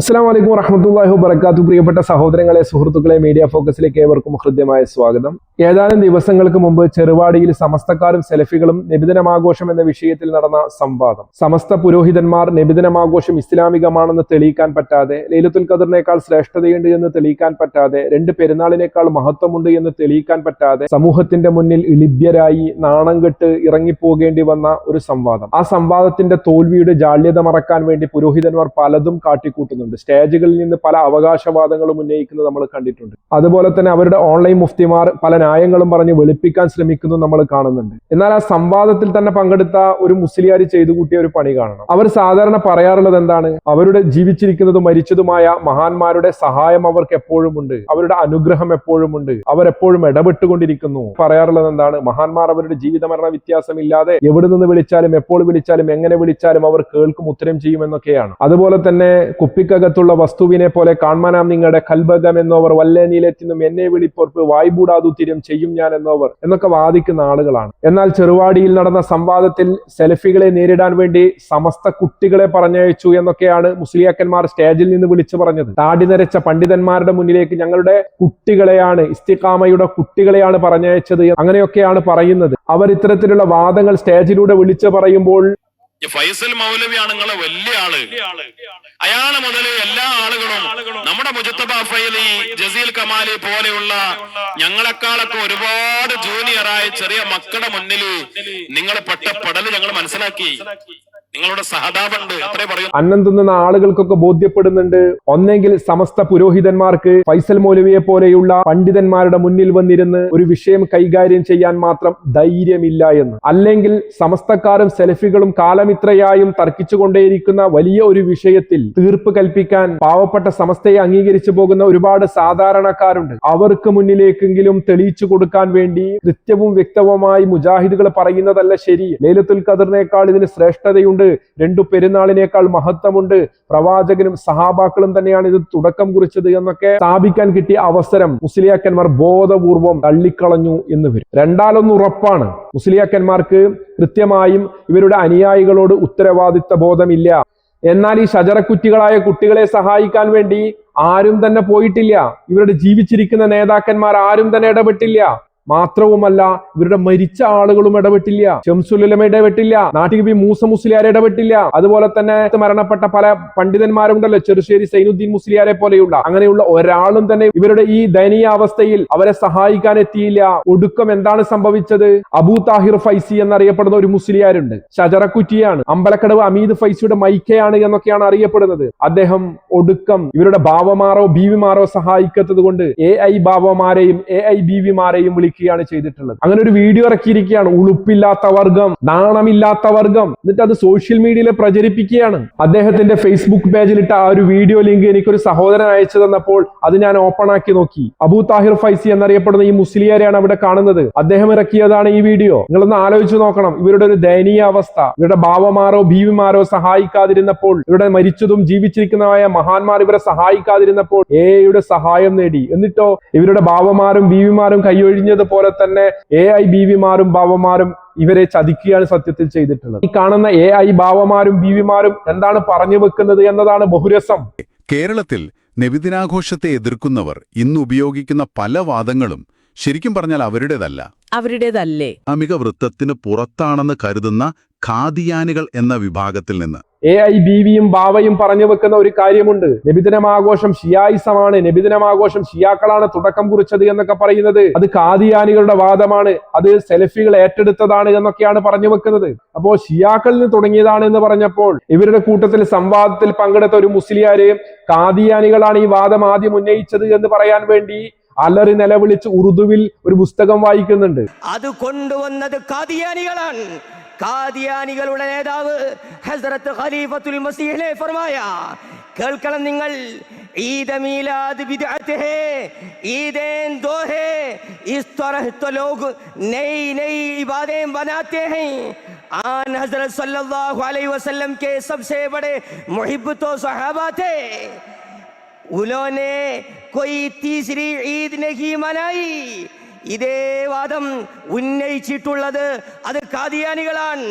അസ്സാം വലൈക്കും വറഹമത്തല്ലാഹി വബർക്കാത്തു പ്രിയപ്പെട്ട സഹോദരങ്ങളെ സുഹൃത്തുക്കളെ മീഡിയ ഫോക്കസിലേക്ക് ഏവർക്കും ഹൃദ്യമായ സ്വാഗതം. ഏതാനും ദിവസങ്ങൾക്ക് മുമ്പ് ചെറുവാടിയിൽ സമസ്തക്കാരും സെലഫികളും നബിദിനമാഘോഷം എന്ന വിഷയത്തിൽ നടന്ന സംവാദം. സമസ്ത പുരോഹിതന്മാർ നബിദിനമാഘോഷം ഇസ്ലാമികമാണെന്ന് തെളിയിക്കാൻ പറ്റാതെ ലൈലത്തുൽ ഖദറിനേക്കാൾ ശ്രേഷ്ഠതയുണ്ട് എന്ന് തെളിയിക്കാൻ പറ്റാതെ രണ്ട് പെരുന്നാളിനേക്കാൾ മഹത്വമുണ്ട് എന്ന് തെളിയിക്കാൻ പറ്റാതെ സമൂഹത്തിന്റെ മുന്നിൽ ഇളിഭ്യരായി നാണം കെട്ട് ഇറങ്ങിപ്പോകേണ്ടി വന്ന ഒരു സംവാദം. ആ സംവാദത്തിന്റെ തോൽവിയുടെ ജാള്യത മറക്കാൻ വേണ്ടി പുരോഹിതന്മാർ പലതും കാട്ടിക്കൂട്ടുന്നുണ്ട് സ്റ്റേജുകളിൽ നിന്ന് പല അവകാശവാദങ്ങളും ഉന്നയിക്കുന്നത് നമ്മൾ കണ്ടിട്ടുണ്ട്. അതുപോലെ തന്നെ അവരുടെ ഓൺലൈൻ മുഫ്തിമാർ പല ന്യായങ്ങളും പറഞ്ഞ് വെളുപ്പിക്കാൻ ശ്രമിക്കുന്നു നമ്മൾ കാണുന്നുണ്ട്. എന്നാൽ ആ സംവാദത്തിൽ തന്നെ പങ്കെടുത്ത ഒരു മുസ്ലിയാർ ചെയ്തു കൂട്ടിയ ഒരു പണി കാണണം. അവർ സാധാരണ പറയാറുള്ളത് എന്താണ്? അവരുടെ ജീവിച്ചിരിക്കുന്നതും മരിച്ചതുമായ മഹാന്മാരുടെ സഹായം അവർക്ക് എപ്പോഴും ഉണ്ട്. അവരുടെ അനുഗ്രഹം എപ്പോഴും ഉണ്ട്. അവരെപ്പോഴും ഇടപെട്ടുകൊണ്ടിരിക്കുന്നു. പറയാറുള്ളത് എന്താണ്? മഹാന്മാർ അവരുടെ ജീവിത മരണ വ്യത്യാസമില്ലാതെ എവിടെ നിന്ന് വിളിച്ചാലും എപ്പോൾ വിളിച്ചാലും എങ്ങനെ വിളിച്ചാലും അവർ കേൾക്കും ഉത്തരം ചെയ്യുമെന്നൊക്കെയാണ് അതുപോലെ തന്നെ കുപ്പിക്കകത്തുള്ള വസ്തുവിനെ പോലെ കാണാനാം നിങ്ങളുടെ കൽബകം എന്നോവർ വല്ലേ നീലറ്റിനും എന്നെ വിളിപ്പൊർപ്പ് വായ്പൂടാതുത്തിരും ചെയ്യും ഞാൻ എന്നോവർ എന്നൊക്കെ വാദിക്കുന്ന ആളുകളാണ് എന്നാൽ ചെറുവാടിയിൽ നടന്ന സംവാദത്തിൽ സെൽഫികളെ നേരിടാൻ വേണ്ടി സമസ്ത കുട്ടികളെ പറഞ്ഞയച്ചു എന്നൊക്കെയാണ് മുസ്ലിയാക്കന്മാർ സ്റ്റേജിൽ നിന്ന് വിളിച്ചു പറഞ്ഞത് താടി നരച്ച പണ്ഡിതന്മാരുടെ മുന്നിലേക്ക് ഞങ്ങളുടെ കുട്ടികളെയാണ് ഇസ്തിഖാമയുടെ കുട്ടികളെയാണ് പറഞ്ഞയച്ചത് അങ്ങനെയൊക്കെയാണ് പറയുന്നത് അവർ ഇത്തരത്തിലുള്ള വാദങ്ങൾ സ്റ്റേജിലൂടെ വിളിച്ചു പറയുമ്പോൾ ഫൈസൽ മൗലവിയാണ് നിങ്ങളെ വലിയ ആൾ. അയാൾ മുതൽ എല്ലാ ആളുകളും നമ്മുടെ മുജത്തബ ഫൈലി ജസീൽ കമാലി പോലെയുള്ള ഞങ്ങളെക്കാളൊക്കെ ഒരുപാട് ജൂനിയറായ ചെറിയ മക്കളുടെ മുന്നിൽ നിങ്ങൾ പെട്ട പടൽ ഞങ്ങൾ മനസ്സിലാക്കി. നിങ്ങളുടെ സഹതാപുണ്ട് അത്രേ ആളുകൾക്കൊക്കെ ബോധ്യപ്പെടുന്നുണ്ട്. ഒന്നെങ്കിൽ സമസ്ത പുരോഹിതന്മാർക്ക് ഫൈസൽ മൗലവിയെ പോലെയുള്ള പണ്ഡിതന്മാരുടെ മുന്നിൽ വന്നിരുന്ന് ഒരു വിഷയം കൈകാര്യം ചെയ്യാൻ മാത്രം ധൈര്യമില്ല എന്ന്. അല്ലെങ്കിൽ സമസ്തക്കാരും സെലഫികളും കാലമിത്രയായും തർക്കിച്ചുകൊണ്ടേയിരിക്കുന്ന വലിയ ഒരു വിഷയത്തിൽ തീർപ്പ് കൽപ്പിക്കാൻ പാവപ്പെട്ട സമസ്തയെ അംഗീകരിച്ചു പോകുന്ന ഒരുപാട് സാധാരണക്കാരുണ്ട്. അവർക്ക് മുന്നിലേക്കെങ്കിലും തെളിയിച്ചു കൊടുക്കാൻ വേണ്ടി കൃത്യവും വ്യക്തവുമായി മുജാഹിദുകൾ പറയുന്നതല്ല ശരി. ലൈലത്തുൽ ഖദറിനേക്കാൾ ഇതിന് ശ്രേഷ്ഠതയുണ്ട് രണ്ടു പെരുന്നാളിനേക്കാൾ മഹത്വമുണ്ട്. പ്രവാചകനും സഹാബാക്കളും തന്നെയാണ് ഇത് തുടക്കം കുറിച്ചത് എന്നൊക്കെ സ്ഥാപിക്കാൻ കിട്ടിയ അവസരം മുസ്ലിയാക്കന്മാർ ബോധപൂർവം തള്ളിക്കളഞ്ഞു എന്ന് വരും. രണ്ടാലൊന്ന് ഉറപ്പാണ്. മുസ്ലിയാക്കന്മാർക്ക് കൃത്യമായും ഇവരുടെ അനുയായികളോട് ഉത്തരവാദിത്ത ബോധമില്ല. എന്നാൽ ഈ ശജറക്കുറ്റികളായ കുട്ടികളെ സഹായിക്കാൻ വേണ്ടി ആരും തന്നെ പോയിട്ടില്ല. ഇവരുടെ ജീവിച്ചിരിക്കുന്ന നേതാക്കന്മാർ ആരും തന്നെ ഇടപെട്ടില്ല. മാത്രവുമല്ല ഇവരുടെ മരിച്ച ആളുകളും ഇടപെട്ടില്ല. ഷംസുലമ ഇടപെട്ടില്ല. നാട്ടിൽ ബി മൂസ മുസ്ലിയാർ ഇടപെട്ടില്ല. അതുപോലെ തന്നെ മരണപ്പെട്ട പല പണ്ഡിതന്മാരുണ്ടല്ലോ ചെറുശ്ശേരി സൈനുദ്ദീൻ മുസ്ലിയാരെ പോലെയുള്ള. അങ്ങനെയുള്ള ഒരാളും തന്നെ ഇവരുടെ ഈ ദയനീയ അവസ്ഥയിൽ അവരെ സഹായിക്കാൻ എത്തിയില്ല. ഒടുക്കം എന്താണ് സംഭവിച്ചത്? അബൂ താഹിർ ഫൈസി എന്നറിയപ്പെടുന്ന ഒരു മുസ്ലിയാരുണ്ട്. ഷജറക്കുറ്റിയാണ്. അമ്പലക്കടവ് അമീദ് ഫൈസിയുടെ മൈക്കയാണ് എന്നൊക്കെയാണ് അറിയപ്പെടുന്നത്. അദ്ദേഹം ഒടുക്കം ഇവരുടെ ബാവമാരോ ബീവിമാരോ സഹായിക്കാത്തത് കൊണ്ട് എ ഐ ബാവമാരെയും എ ഐ ബീവിമാരെയും വിളിക്കുകയാണ് ചെയ്തിട്ടുള്ളത്. അങ്ങനെ ഒരു വീഡിയോ ഇറക്കിയിരിക്കുകയാണ്. ഉളുപ്പില്ലാത്ത വർഗം നാണമില്ലാത്ത വർഗം. എന്നിട്ട് അത് സോഷ്യൽ മീഡിയയിൽ പ്രചരിപ്പിക്കുകയാണ്. അദ്ദേഹത്തിന്റെ ഫേസ്ബുക്ക് പേജിലിട്ട ആ ഒരു വീഡിയോ ലിങ്ക് എനിക്കൊരു സഹോദരൻ അയച്ചു തന്നപ്പോൾ അത് ഞാൻ ഓപ്പൺ ആക്കി നോക്കി. അബൂ താഹിർ ഫൈസി എന്നറിയപ്പെടുന്ന ഈ മുസ്ലിയാരെയാണ് അവിടെ കാണുന്നത്. അദ്ദേഹം ഇറക്കിയതാണ് ഈ വീഡിയോ നിങ്ങളൊന്ന് ആലോചിച്ചു നോക്കണം. ഇവരുടെ ഒരു ദയനീയ അവസ്ഥ. ഇവരുടെ ഭാവമാരോ ഭീവിമാരോ സഹായിക്കാതിരുന്നപ്പോൾ ഇവരുടെ മരിച്ചതും ജീവിച്ചിരിക്കുന്നതായ മഹാന്മാർ ഇവരെ സഹായിക്കാതിരുന്നപ്പോൾ എയുടെ സഹായം നേടി. എന്നിട്ടോ ഇവരുടെ ബാവമാരും ബീവിമാരും കൈയൊഴിഞ്ഞതുപോലെ തന്നെ എ ഐ ബീവിമാരും ബാവമാരും ഇവരെ ചതിക്കുകയാണ് സത്യത്തിൽ ചെയ്തിട്ടുള്ളത്. ഈ കാണുന്ന എ ഐ ബാവമാരും ബീവിമാരും എന്താണ് പറഞ്ഞു വെക്കുന്നത് എന്നതാണ് ബഹുരസം. കേരളത്തിൽ നബിദിനാഘോഷത്തെ എതിർക്കുന്നവർ ഇന്ന് ഉപയോഗിക്കുന്ന പല വാദങ്ങളും ശരിക്കും പറഞ്ഞാൽ അവരുടേതല്ല. അവരുടേതല്ലേ? അമിക വൃത്തത്തിന് പുറത്താണെന്ന് കരുതുന്ന ഖാദിയാനികൾ എന്ന വിഭാഗത്തിൽ നിന്ന് എ ഐ ബീവിയും ബാവയും പറഞ്ഞു വെക്കുന്ന ഒരു കാര്യമുണ്ട്. നബിദിനമാഘോഷം ഷിയായിസമാണ്. നബിദിനമാഘോഷം ഷിയാക്കളാണ് തുടക്കം കുറിച്ചത് എന്നൊക്കെ പറയുന്നത്. അത് കാദിയാനികളുടെ വാദമാണ്. അത് സെലഫികൾ ഏറ്റെടുത്തതാണ് എന്നൊക്കെയാണ് പറഞ്ഞു വെക്കുന്നത്. അപ്പോ ഷിയാക്കളിൽ നിന്ന് തുടങ്ങിയതാണ് എന്ന് പറഞ്ഞപ്പോൾ ഇവരുടെ കൂട്ടത്തിൽ സംവാദത്തിൽ പങ്കെടുത്ത ഒരു മുസ്ലിയാര് കാദിയാനികളാണ് ഈ വാദം ആദ്യം ഉന്നയിച്ചത് എന്ന് പറയാൻ വേണ്ടി അലറി നിലവിളിച്ച് ഉറുദുവിൽ ഒരു പുസ്തകം വായിക്കുന്നുണ്ട്. അത് കൊണ്ടുവന്നത് കാദിയാനികളാണ് കാദിയാനികളുടെ നേതാവ് ഹസ്രത്ത് ഖലീഫത്തുൽ മസീഹിനെ ഫർമായ കേൾക്കണം നിങ്ങൾ ഈദ് മീലാദ് बिदअत है ईदें दो है इस तरह तो लोग नई नई इबादें बनाते हैं आन हजरत सल्लल्लाहु अलैहि वसल्लम के सबसे बड़े मुहिब तो सहाबा थे उन्होंने कोई तीसरी ईद नहीं मनाई ഇതേ വാദം ഉന്നയിച്ചിട്ടുള്ളത് അത് കാദിയാനികളാണ്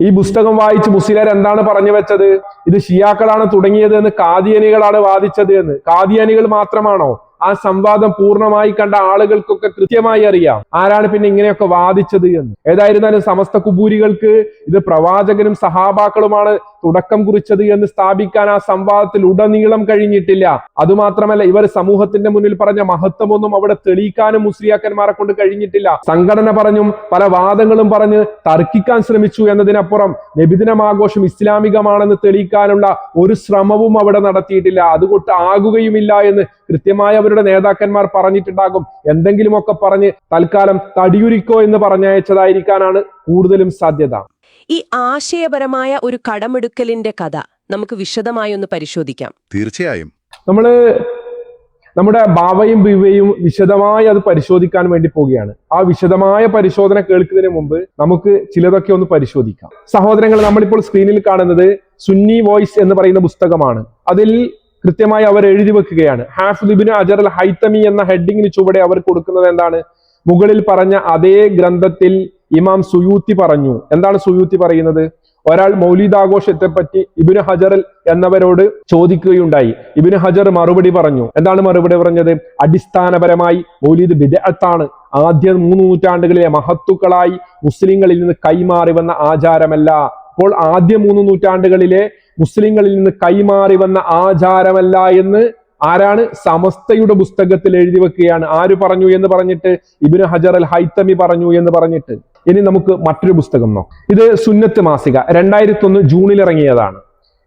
ഈ പുസ്തകം വായിച്ച് മുസ്ലിയാർ എന്താണ് പറഞ്ഞു വെച്ചത്? ഇത് ഷിയാക്കളാണ് തുടങ്ങിയത് എന്ന് കാദിയനികളാണ് വാദിച്ചത് എന്ന്. കാദിയാനികൾ മാത്രമാണോ? ആ സംവാദം പൂർണമായി കണ്ട ആളുകൾക്കൊക്കെ കൃത്യമായി അറിയാം. ആരാണ് പിന്നെ ഇങ്ങനെയൊക്കെ വാദിച്ചത് എന്ന്. ഏതായിരുന്നാലും സമസ്ത കുബൂരികൾക്ക് ഇത് പ്രവാചകനും സഹാബാക്കളുമാണ് തുടക്കം കുറിച്ചത് എന്ന് സ്ഥാപിക്കാൻ ആ സംവാദത്തിൽ ഉടനീളം കഴിഞ്ഞിട്ടില്ല. അതുമാത്രമല്ല ഇവർ സമൂഹത്തിന്റെ മുന്നിൽ പറഞ്ഞ മഹത്വമൊന്നും അവിടെ തെളിയിക്കാനും മുസ്ലിയാക്കന്മാരെ കൊണ്ട് കഴിഞ്ഞിട്ടില്ല. സംഘടന പറഞ്ഞും പല വാദങ്ങളും പറഞ്ഞ് തർക്കിക്കാൻ ശ്രമിച്ചു എന്നതിനപ്പുറം നബിദിനമാഘോഷം ഇസ്ലാമികമാണെന്ന് തെളിയിക്കാനുള്ള ഒരു ശ്രമവും അവിടെ നടത്തിയിട്ടില്ല. അതുകൊണ്ട് ആകുകയുമില്ല എന്ന് കൃത്യമായി അവരുടെ നേതാക്കന്മാർ പറഞ്ഞിട്ടുണ്ടാകും. എന്തെങ്കിലുമൊക്കെ പറഞ്ഞ് തൽക്കാലം തടിയുരിക്കോ എന്ന് പറഞ്ഞയച്ചതായിരിക്കാനാണ് കൂടുതലും സാധ്യത. ഈ ആശയപരമായ ഒരു കടമെടുക്കലിന്റെ കഥ നമുക്ക് വിശദമായി ഒന്ന് പരിശോധിക്കാം. തീർച്ചയായും. നമ്മൾ നമ്മുടെ ബാവയും ബിവയും വിശദമായി അത് പരിശോധിക്കാൻ വേണ്ടി പോവുകയാണ്. ആ വിശദമായ പരിശോധന കേൾക്കുന്നതിന് മുമ്പ് നമുക്ക് ചിലതൊക്കെ ഒന്ന് പരിശോധിക്കാം. സഹോദരങ്ങൾ നമ്മളിപ്പോൾ സ്ക്രീനിൽ കാണുന്നത് സുന്നി വോയിസ് എന്ന് പറയുന്ന പുസ്തകമാണ്. അതിൽ കൃത്യമായി അവർ എഴുതി വെക്കുകയാണ്. ഹാഫ് ഇബ്നു അജർ അൽ ഹൈത്തമി എന്ന ഹെഡിങ്ങിന് ചുവടെ അവർ കൊടുക്കുന്നത് എന്താണ്? മുകളിൽ പറഞ്ഞ അതേ ഗ്രന്ഥത്തിൽ ഇമാം സുയൂത്തി പറഞ്ഞു. എന്താണ് സുയൂത്തി പറയുന്നത്? ഒരാൾ മൗലീദാഘോഷത്തെ പറ്റി ഇബിന് ഹജർ എന്നവരോട് ചോദിക്കുകയുണ്ടായി. ഇബിന് ഹജർ മറുപടി പറഞ്ഞു. എന്താണ് മറുപടി പറഞ്ഞത്? അടിസ്ഥാനപരമായി മൗലീദ് ബിദഅത്താണ്. ആദ്യ മൂന്ന് നൂറ്റാണ്ടുകളിലെ മഹത്തുക്കളായി മുസ്ലിങ്ങളിൽ നിന്ന് കൈമാറി വന്ന ആചാരമല്ല. അപ്പോൾ ആദ്യ മൂന്ന് നൂറ്റാണ്ടുകളിലെ മുസ്ലിങ്ങളിൽ നിന്ന് കൈമാറി വന്ന ആചാരമല്ല എന്ന് ആരാണ്? സമസ്തയുടെ പുസ്തകത്തിൽ എഴുതി വെക്കുകയാണ്. ആര് പറഞ്ഞു എന്ന് പറഞ്ഞിട്ട്? ഇബിന് ഹജർ അൽ ഹൈത്തമി പറഞ്ഞു എന്ന് പറഞ്ഞിട്ട്. ഇനി നമുക്ക് മറ്റൊരു പുസ്തകം നോക്കാം. ഇത് സുന്നത്ത് മാസിക രണ്ടായിരത്തി ഒന്ന് ജൂണിൽ ഇറങ്ങിയതാണ്.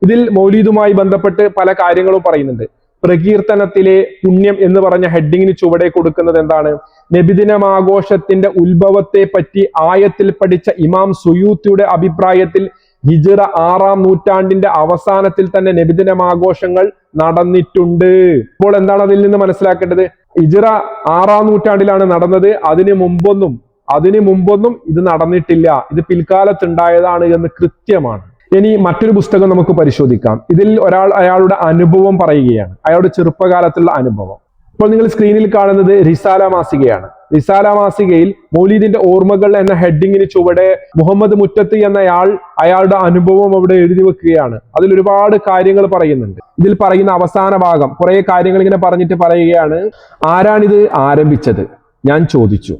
ഇതിൽ മൗലീദുമായി ബന്ധപ്പെട്ട് പല കാര്യങ്ങളും പറയുന്നുണ്ട്. പ്രകീർത്തനത്തിലെ പുണ്യം എന്ന് പറഞ്ഞ ഹെഡിങ്ങിന് ചുവടെ കൊടുക്കുന്നത് എന്താണ്? നബിദിനമാഘോഷത്തിന്റെ ഉത്ഭവത്തെ പറ്റി ആയത്തിൽ പഠിച്ച ഇമാം സുയൂത്തിയുടെ അഭിപ്രായത്തിൽ ഹിജിറ ആറാം നൂറ്റാണ്ടിന്റെ അവസാനത്തിൽ തന്നെ നബിദിനമാഘോഷങ്ങൾ നടന്നിട്ടുണ്ട്. ഇപ്പോൾ എന്താണ് അതിൽ നിന്ന് മനസ്സിലാക്കേണ്ടത്? ഹിജിറ ആറാം നൂറ്റാണ്ടിലാണ് നടന്നത്. അതിനു മുമ്പൊന്നും അതിന് മുമ്പൊന്നും ഇത് നടന്നിട്ടില്ല. ഇത് പിൽക്കാലത്ത് ഉണ്ടായതാണ് എന്ന് കൃത്യമാണ്. ഇനി മറ്റൊരു പുസ്തകം നമുക്ക് പരിശോധിക്കാം. ഇതിൽ ഒരാൾ അയാളുടെ അനുഭവം പറയുകയാണ്. അയാളുടെ ചെറുപ്പകാലത്തുള്ള അനുഭവം. ഇപ്പോൾ നിങ്ങൾ സ്ക്രീനിൽ കാണുന്നത് റിസാല മാസികയാണ്. റിസാല മാസികയിൽ മൗലീദിന്റെ ഓർമ്മകൾ എന്ന ഹെഡിങ്ങിന് ചുവടെ മുഹമ്മദ് മുറ്റത്ത് എന്നയാൾ അയാളുടെ അനുഭവം അവിടെ എഴുതി വെക്കുകയാണ്. അതിൽ ഒരുപാട് കാര്യങ്ങൾ പറയുന്നുണ്ട്. ഇതിൽ പറയുന്ന അവസാന ഭാഗം കുറെ കാര്യങ്ങൾ ഇങ്ങനെ പറഞ്ഞിട്ട് പറയുകയാണ് ആരാണിത് ആരംഭിച്ചത്? ഞാൻ ചോദിച്ചു.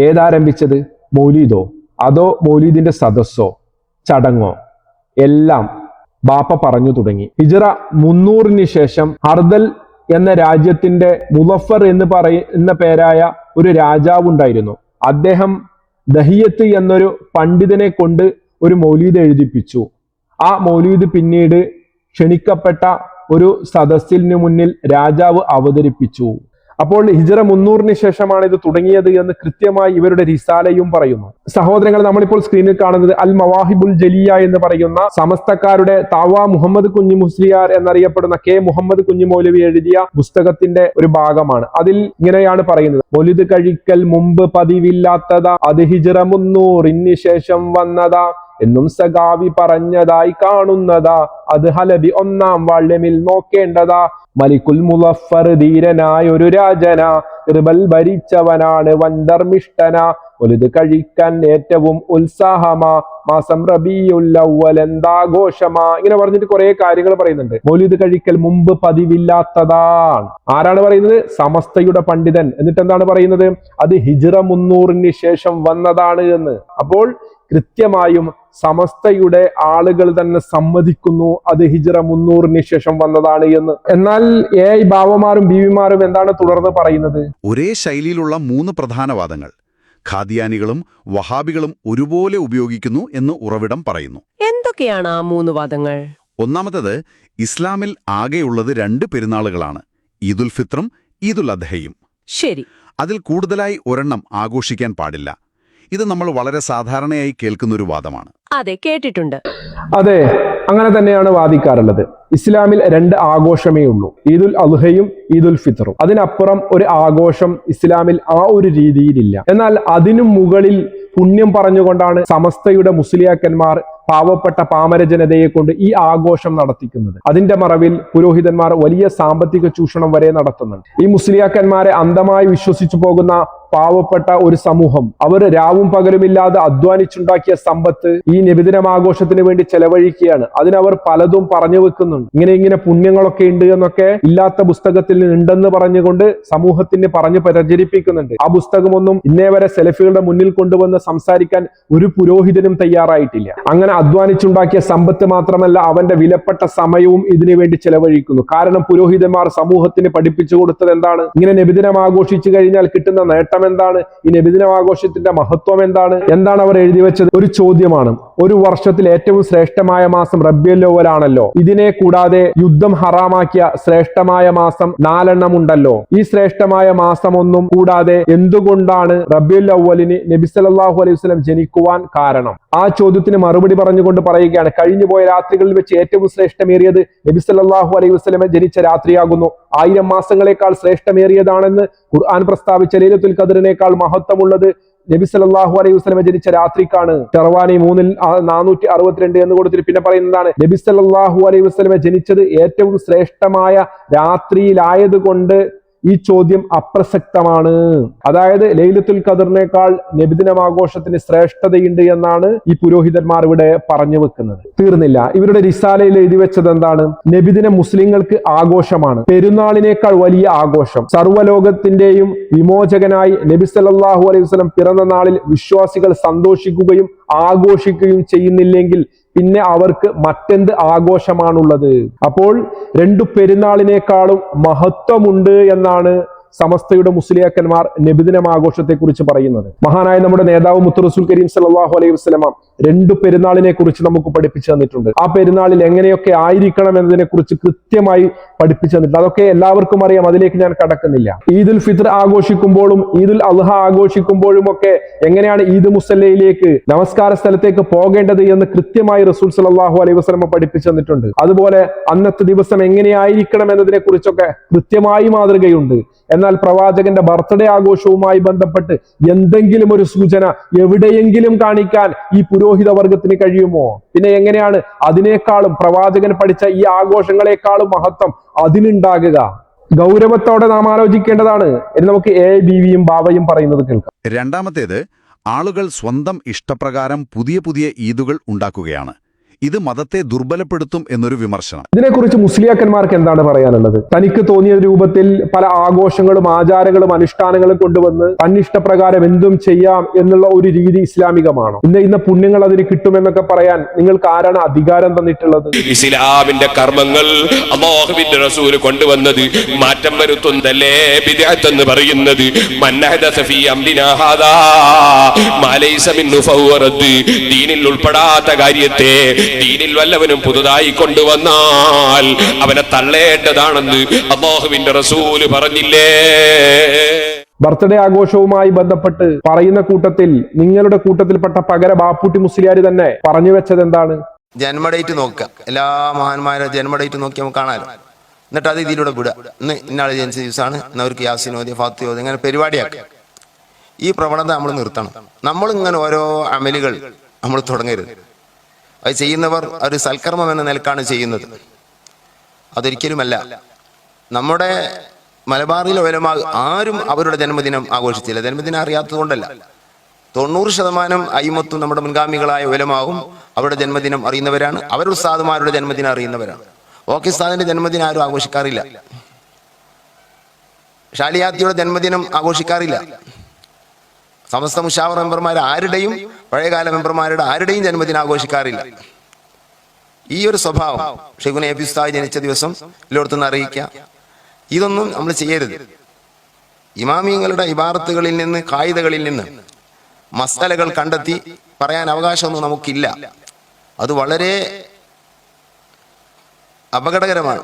ഏതാരംഭിച്ചത്? മൗലീദോ. അതോ മൗലീദിന്റെ സദസ്സോ? ചടങ്ങോ? എല്ലാം ബാപ്പ പറഞ്ഞു തുടങ്ങി. ഹിജറ മുന്നൂറിന് ശേഷം ഹർദൽ എന്ന രാജ്യത്തിന്റെ മുലഫർ എന്ന് പറയുന്ന പേരായ ഒരു രാജാവ് ഉണ്ടായിരുന്നു. അദ്ദേഹം ദഹിയത്ത് എന്നൊരു പണ്ഡിതനെ കൊണ്ട് ഒരു മൗലീദ് എഴുതിപ്പിച്ചു. ആ മൗലീദ് പിന്നീട് ക്ഷണിക്കപ്പെട്ട ഒരു സദസ്സിന് മുന്നിൽ രാജാവ് അവതരിപ്പിച്ചു. അപ്പോൾ ഹിജറ മുന്നൂറിന് ശേഷമാണ് ഇത് തുടങ്ങിയത് എന്ന് കൃത്യമായി ഇവരുടെ റിസാലയും പറയുന്നു. സഹോദരങ്ങൾ നമ്മളിപ്പോൾ സ്ക്രീനിൽ കാണുന്നത് അൽ മവാഹിബുൽ ജലിയ എന്ന് പറയുന്ന സമസ്തക്കാരുടെ താവ മുഹമ്മദ് കുഞ്ഞി മുസ്ലിയാർ എന്നറിയപ്പെടുന്ന കെ മുഹമ്മദ് കുഞ്ഞി മൗലവി എഴുതിയ പുസ്തകത്തിന്റെ ഒരു ഭാഗമാണ്. അതിൽ ഇങ്ങനെയാണ് പറയുന്നത്. മൊലിത് കഴിക്കൽ മുമ്പ് പതിവില്ലാത്തതാ അത് ഹിജറ മുന്നൂറിന് ശേഷം വന്നതാ എന്നും സഖാവി പറഞ്ഞതായി കാണുന്നതാ. അത് ഹലബി ഒന്നാം വാള്യമിൽ നോക്കേണ്ടതാ. മലിക്കുൽ മുലഫർ ധീരനായ ഒരു രാജന. ഇർബൽ ഭരിച്ചവനാണ് വന്ധർമിഷ്ടന ഒലിത് കഴിക്കാൻ ഏറ്റവും ഉത്സാഹമാ. മാസം റബിയുല്ലവൽ എന്താഘോഷമാ. ഇങ്ങനെ പറഞ്ഞിട്ട് കുറെ കാര്യങ്ങൾ പറയുന്നുണ്ട്. മൗലിദ് കഴിക്കൽ മുമ്പ് പതിവില്ലാത്തതാണ് ആരാണ് പറയുന്നത്? സമസ്തയുടെ പണ്ഡിതൻ. എന്നിട്ട് എന്താണ് പറയുന്നത്? അത് ഹിജ്റ മുന്നൂറിന് ശേഷം വന്നതാണ് എന്ന്. അപ്പോൾ കൃത്യമായും സമസ്തയുടെ ആളുകൾ തന്നെ സമ്മതിക്കുന്നു. അത് ഹിജറ മുന്നൂറിന് ശേഷം വന്നതാണ് എന്ന്. എന്നാൽ ഏ ബാവമാരും ബീവിമാരും എന്താണ് തുടർന്ന് പറയുന്നത്? ഒരേ ശൈലിയിലുള്ള മൂന്ന് പ്രധാന വാദങ്ങൾ. ഖാദിയാനികളും വഹാബികളും ഒരുപോലെ ഉപയോഗിക്കുന്നു എന്ന് ഉറവിടം പറയുന്നു. എന്തൊക്കെയാണ് ആ മൂന്ന് വാദങ്ങൾ? ഒന്നാമത്തത് ഇസ്ലാമിൽ ആകെയുള്ളത് രണ്ട് പെരുന്നാളുകളാണ്. ഈദുൽ ഫിത്രും ഈദുൽ അദ്ഹയും. ശരി. അതിൽ കൂടുതലായി ഒരെണ്ണം ആഘോഷിക്കാൻ പാടില്ല. ഇത് നമ്മൾ വളരെ സാധാരണയായി കേൾക്കുന്ന ഒരു വാദമാണ്. അതെ കേട്ടിട്ടുണ്ട്. അതെ അങ്ങനെ തന്നെയാണ് വാദിക്കാറുള്ളത്. ഇസ്ലാമിൽ രണ്ട് ആഘോഷമേ ഉള്ളൂ. ഈദുൽ അൽഹയും ഈദുൽ ഫിത്തറും. അതിനപ്പുറം ഒരു ആഘോഷം ഇസ്ലാമിൽ ആ ഒരു രീതിയിലില്ല. എന്നാൽ അതിനു മുകളിൽ പുണ്യം പറഞ്ഞുകൊണ്ടാണ് സമസ്തയുടെ മുസ്ലിയാക്കന്മാർ പാവപ്പെട്ട പാമര ജനതയെ കൊണ്ട് ഈ ആഘോഷം നടത്തിക്കുന്നത്. അതിന്റെ മറവിൽ പുരോഹിതന്മാർ വലിയ സാമ്പത്തിക ചൂഷണം വരെ നടത്തുന്നുണ്ട്. ഈ മുസ്ലിയാക്കന്മാരെ അന്ധമായി വിശ്വസിച്ചു പോകുന്ന പാവപ്പെട്ട ഒരു സമൂഹം അവർ രാവും പകലുമില്ലാതെ അധ്വാനിച്ചുണ്ടാക്കിയ സമ്പത്ത് ഈ നബിദിനം ആഘോഷത്തിന് വേണ്ടി ചെലവഴിക്കുകയാണ്. അതിനവർ പലതും പറഞ്ഞു വെക്കുന്നുണ്ട്. ഇങ്ങനെ ഇങ്ങനെ പുണ്യങ്ങളൊക്കെ ഉണ്ട് എന്നൊക്കെ ഇല്ലാത്ത പുസ്തകത്തിൽ ഉണ്ടെന്ന് പറഞ്ഞുകൊണ്ട് സമൂഹത്തിന് പറഞ്ഞു പ്രചരിപ്പിക്കുന്നുണ്ട്. ആ പുസ്തകമൊന്നും ഇന്നേ വരെ സെലഫികളുടെ മുന്നിൽ കൊണ്ടുവന്ന് സംസാരിക്കാൻ ഒരു പുരോഹിതനും തയ്യാറായിട്ടില്ല. അങ്ങനെ അധ്വാനിച്ചുണ്ടാക്കിയ സമ്പത്ത് മാത്രമല്ല അവന്റെ വിലപ്പെട്ട സമയവും ഇതിനു വേണ്ടി ചെലവഴിക്കുന്നു. കാരണം പുരോഹിതന്മാർ സമൂഹത്തിന് പഠിപ്പിച്ചു കൊടുത്തത് എന്താണ്? ഇങ്ങനെ നബിദിനം ആഘോഷിച്ചു കഴിഞ്ഞാൽ കിട്ടുന്ന നേട്ടം എന്താണ്? ഈ നബിദിനം ആഘോഷത്തിന്റെ മഹത്വം എന്താണ്? എന്താണ് അവർ എഴുതി വെച്ചത്? ഒരു ചോദ്യമാണ്. ഒരു വർഷത്തിൽ ഏറ്റവും ശ്രേഷ്ഠമായ മാസം റബ്യല്ലോവലാണല്ലോ ഇതിനെ കൂടാതെ യുദ്ധം ഹറാമാക്കിയ ശ്രേഷ്ഠമായ മാസം നാലെണ്ണം ഉണ്ടല്ലോ. ഈ ശ്രേഷ്ഠമായ മാസം ഒന്നും കൂടാതെ എന്തുകൊണ്ടാണ് റബ്ബിയുൽ അവലിന് നബി സല്ലല്ലാഹു അലൈഹി ജനിക്കുവാൻ കാരണം? ആ ചോദ്യത്തിന് മറുപടി പറഞ്ഞുകൊണ്ട് പറയുകയാണ്. കഴിഞ്ഞുപോയ രാത്രികളിൽ വെച്ച് ഏറ്റവും ശ്രേഷ്ഠമേറിയത് നബി സല്ലാഹു അലൈഹി വസ്ലമെ ജനിച്ച രാത്രിയാകുന്നു. ആയിരം മാസങ്ങളെക്കാൾ ശ്രേഷ്ഠമേറിയതാണെന്ന് ഖുർആൻ പ്രസ്താവിച്ച ലീലത്തുൽ ഖദറിനേക്കാൾ മഹത്വമുള്ളത് നബി സല്ലല്ലാഹു അലൈഹി വസ്ലമെ ജനിച്ച രാത്രിക്കാണ്. ഷർവാനി മൂന്നിൽ നാനൂറ്റി അറുപത്തിരണ്ട് എന്ന് കൊടുത്തിട്ട് പിന്നെ പറയുന്നതാണ് നബി സല്ലല്ലാഹു അലൈഹി വസ്ലമെ ജനിച്ചത് ഏറ്റവും ശ്രേഷ്ഠമായ രാത്രിയിലായതുകൊണ്ട് ഈ ചോദ്യം അപ്രസക്തമാണ്. അതായത് ലൈലത്തുൽ ഖദറിനേക്കാൾ നബിദിനം ആഘോഷത്തിന് ശ്രേഷ്ഠതയുണ്ട് എന്നാണ് ഈ പുരോഹിതന്മാർ ഇവിടെ പറഞ്ഞു വെക്കുന്നത്. തീർന്നില്ല. ഇവരുടെ റിസാലയിൽ എഴുതി വെച്ചത് എന്താണ്? നബിദിനം മുസ്ലിങ്ങൾക്ക് ആഘോഷമാണ്. പെരുന്നാളിനേക്കാൾ വലിയ ആഘോഷം. സർവലോകത്തിന്റെയും വിമോചകനായി നബി സല്ലാഹു അലൈഹി വസല്ലം പിറന്ന നാളിൽ വിശ്വാസികൾ സന്തോഷിക്കുകയും ആഘോഷിക്കുകയും ചെയ്യുന്നില്ലെങ്കിൽ പിന്നെ അവർക്ക് മറ്റെന്ത് ആഘോഷമാണുള്ളത്? അപ്പോൾ രണ്ടു പെരുന്നാളിനേക്കാളും മഹത്വമുണ്ട് എന്നാണ് സമസ്തയുടെ മുസ്ലിയാക്കന്മാർ നബിദിനം ആഘോഷത്തെ കുറിച്ച് പറയുന്നത്. മഹാനായ നമ്മുടെ നേതാവ് മുത്തു റസൂൽ കരീം സല്ലല്ലാഹു അലൈഹി വസ്ലമ രണ്ടു പെരുന്നാളിനെ കുറിച്ച് നമുക്ക് പഠിപ്പിച്ചു തന്നിട്ടുണ്ട്. ആ പെരുന്നാളിൽ എങ്ങനെയൊക്കെ ആയിരിക്കണം എന്നതിനെ കുറിച്ച് കൃത്യമായി പഠിപ്പിച്ചു തന്നിട്ടുണ്ട്. അതൊക്കെ എല്ലാവർക്കും അറിയാം അതിലേക്ക് ഞാൻ കടക്കുന്നില്ല. ഈദുൽ ഫിത്ർ ആഘോഷിക്കുമ്പോഴും ഈദുൽ അൽഹ ആഘോഷിക്കുമ്പോഴും ഒക്കെ എങ്ങനെയാണ് ഈദ് മുസല്ലയിലേക്ക് നമസ്കാര സ്ഥലത്തേക്ക് പോകേണ്ടത് എന്ന് കൃത്യമായി റസൂൽ സല്ലല്ലാഹു അലൈഹി വസ്ലമ പഠിപ്പിച്ചു തന്നിട്ടുണ്ട്. അതുപോലെ അന്നത്തെ ദിവസം എങ്ങനെയായിരിക്കണം എന്നതിനെ കുറിച്ചൊക്കെ കൃത്യമായി മാതൃകയുണ്ട്. എന്നാൽ പ്രവാചകന്റെ ബർത്ത്ഡേ ആഘോഷവുമായി ബന്ധപ്പെട്ട് എന്തെങ്കിലും ഒരു സൂചന എവിടെയെങ്കിലും കാണിക്കാൻ ഈ പുരോഹിത വർഗത്തിന് കഴിയുമോ? പിന്നെ എങ്ങനെയാണ് അതിനേക്കാളും പ്രവാചകൻ പഠിച്ച ഈ ആഘോഷങ്ങളെക്കാളും മഹത്വം അതിനുണ്ടാകുക? ഗൗരവത്തോടെ നാം ആലോചിക്കേണ്ടതാണ്. എന്ന് നമുക്ക് എ ബിവിയും ബാബയും പറയുന്നത് കേൾക്കാം. രണ്ടാമത്തേത് ആളുകൾ സ്വന്തം ഇഷ്ടപ്രകാരം പുതിയ പുതിയ ഈദുകൾ ഉണ്ടാക്കുകയാണ്. ഇത് മതത്തെ ദുർബലപ്പെടുത്തും എന്നൊരു വിമർശനം. ഇതിനെക്കുറിച്ച് മുസ്ലിയാക്കന്മാർക്ക് എന്താണ് പറയാനുള്ളത്? തനിക്ക് തോന്നിയ രൂപത്തിൽ പല ആഘോഷങ്ങളും ആചാരങ്ങളും അനുഷ്ഠാനങ്ങളും കൊണ്ടുവന്ന് തന്നിഷ്ടപ്രകാരം എന്തും ചെയ്യാം എന്നുള്ള ഒരു രീതി ഇസ്ലാമികമാണ്? ഇന്ന് ഇന്ന് പുണ്യങ്ങൾ അതിന് കിട്ടുമെന്നൊക്കെ പറയാൻ നിങ്ങൾക്ക് ആരാണ് അധികാരം തന്നിട്ടുള്ളത്? ഇസ്ലാമിന്റെ കർമ്മങ്ങൾ അള്ളാഹുവിന്റെ റസൂൽ കൊണ്ടുവന്നത് മാറ്റം വരുത്തുന്നതല്ലേ ബിദ്അത്ത് എന്ന് പറയുന്നത് ദീനിൽ ഉൾപ്പെടാത്ത കാര്യത്തെ ദീനിൽ വല്ലവനും പുതുതായി കൊണ്ടുവന്നാൽ അവനെ തള്ളേണ്ടതാണെന്ന് അള്ളാഹുവിന്റെ റസൂൽ പറഞ്ഞില്ലേ? ബർത്ത്ഡേ ആഘോഷവുമായി ബന്ധപ്പെട്ട് പറയുന്ന കൂട്ടത്തിൽ നിങ്ങളുടെ കൂട്ടത്തിൽപ്പെട്ട പകര ബാപ്പുട്ടി മുസ്ലിയാർ തന്നെ പറഞ്ഞു വെച്ചത് എന്താണ്? ജന്മഡേറ്റ് നോക്കുക. എല്ലാ മഹാന്മാരുടെ ജന്മഡേറ്റ് നോക്കി നമുക്ക് കാണാമല്ലോ എന്നിട്ട് അത് ഇതിലൂടെ വിടുക. ഇന്ന് ഇന്നാൾ ജനിച്ച ദിവസമാണ്. ഇന്ന് അവർക്ക് യാസിനോദി ഫാത്തിയോദി ഇങ്ങനെ പരിപാടിയാക്കുക. ഈ പ്രവണത നമ്മൾ നിർത്തണം. നമ്മൾ ഇങ്ങനെ ഓരോ അമലുകൾ നമ്മൾ തുടങ്ങരുത്. അത് ചെയ്യുന്നവർ ഒരു സൽക്കർമ്മം എന്ന നിലക്കാണ് ചെയ്യുന്നത്. അതൊരിക്കലുമല്ല. നമ്മുടെ മലബാറിലെ ഒലമാ ആരും അവരുടെ ജന്മദിനം ആഘോഷിച്ചില്ല. ജന്മദിനം അറിയാത്തതുകൊണ്ടല്ല. തൊണ്ണൂറ് ശതമാനം അയിമത്തും നമ്മുടെ മുൻഗാമികളായ ഒലമാവും അവരുടെ ജന്മദിനം അറിയുന്നവരാണ്. അവരുടെ ഉസ്താദുമാരുടെ ജന്മദിനം അറിയുന്നവരാണ്. ഓക്കെ ജന്മദിനം ആരും ആഘോഷിക്കാറില്ല. ഷാലിയാത്തിയുടെ ജന്മദിനം ആഘോഷിക്കാറില്ല. സമസ്ത മുഷാവർ മെമ്പർമാർ ആരുടെയും പഴയകാല മെമ്പർമാരുടെ ആരുടെയും ജന്മദിനം ആഘോഷിക്കാറില്ല. ഈ ഒരു സ്വഭാവം ഷെഖുന എ ജനിച്ച ദിവസം എല്ലായിടത്തുനിന്ന് അറിയിക്കുക. ഇതൊന്നും നമ്മൾ ചെയ്യരുത്. ഇമാമിയങ്ങളുടെ ഇബാറത്തുകളിൽ നിന്ന് കായികകളിൽ നിന്ന് മസലകൾ കണ്ടെത്തി പറയാൻ അവകാശമൊന്നും നമുക്കില്ല. അത് വളരെ അപകടകരമാണ്.